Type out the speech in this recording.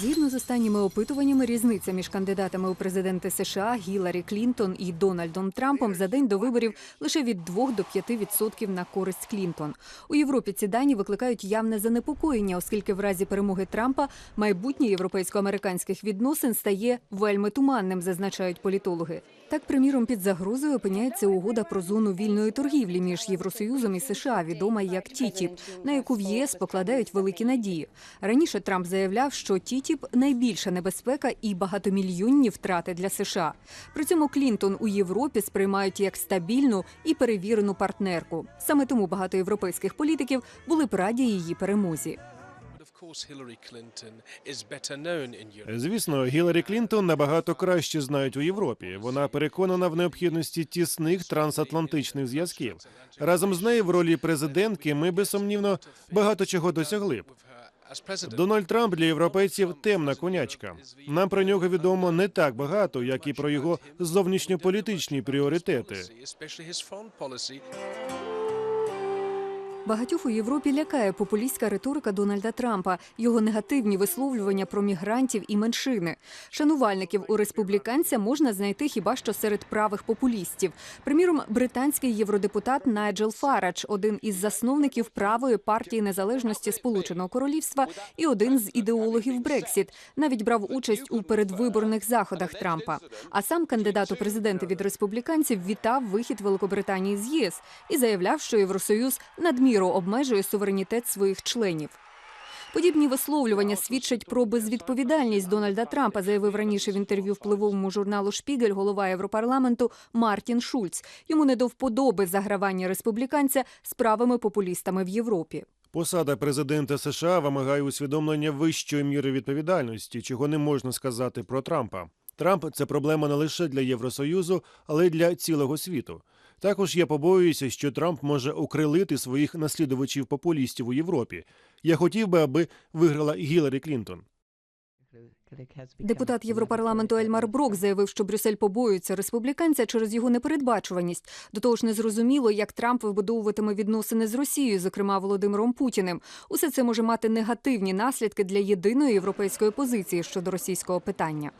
Згідно з останніми опитуваннями, різниця між кандидатами у президенти США Гіларі Клінтон і Дональдом Трампом за день до виборів лише від 2 до 5 відсотків на користь Клінтон. У Європі ці дані викликають явне занепокоєння, оскільки в разі перемоги Трампа майбутнє європейсько-американських відносин стає вельми туманним, зазначають політологи. Так, приміром, під загрозою опиняється угода про зону вільної торгівлі між Євросоюзом і США, відома як ТІТІП, на яку в ЄС покладають великі надії. Раніше Трамп заявляв, що ТІТІП найбільша небезпека і багатомільйонні втрати для США. При цьому Клінтон у Європі сприймають як стабільну і перевірену партнерку. Саме тому багато європейських політиків були б раді її перемозі. Звісно, Гіларі Клінтон набагато краще знають у Європі. Вона переконана в необхідності тісних трансатлантичних зв'язків. Разом з нею в ролі президентки ми безсумнівно багато чого досягли б. Дональд Трамп для європейців темна конячка. Нам про нього відомо не так багато, як і про його зовнішньополітичні пріоритети. Багатьох у Європі лякає популістська риторика Дональда Трампа, його негативні висловлювання про мігрантів і меншини. Шанувальників у республіканця можна знайти хіба що серед правих популістів. Приміром, британський євродепутат Найджел Фарадж, один із засновників правої партії незалежності Сполученого Королівства і один з ідеологів Брексіт, навіть брав участь у передвиборних заходах Трампа. А сам кандидат у президенти від республіканців вітав вихід Великобританії з ЄС і заявляв, що Євросоюз надміру обмежує суверенітет своїх членів. Подібні висловлювання свідчать про безвідповідальність Дональда Трампа, заявив раніше в інтерв'ю впливовому журналу Шпігель голова Європарламенту Мартін Шульц. Йому не до вподоби загравання республіканця з правими популістами в Європі. Посада президента США вимагає усвідомлення вищої міри відповідальності, чого не можна сказати про Трампа. Трамп це проблема не лише для Євросоюзу, але й для цілого світу. Також я побоююся, що Трамп може окрилити своїх наслідувачів популістів у Європі. Я хотів би, аби виграла Гіларі Клінтон. Депутат Європарламенту Ельмар Брок заявив, що Брюссель побоюється республіканця через його непередбачуваність. До того ж, незрозуміло, як Трамп вибудовуватиме відносини з Росією, зокрема Володимиром Путіним. Усе це може мати негативні наслідки для єдиної європейської позиції щодо російського питання.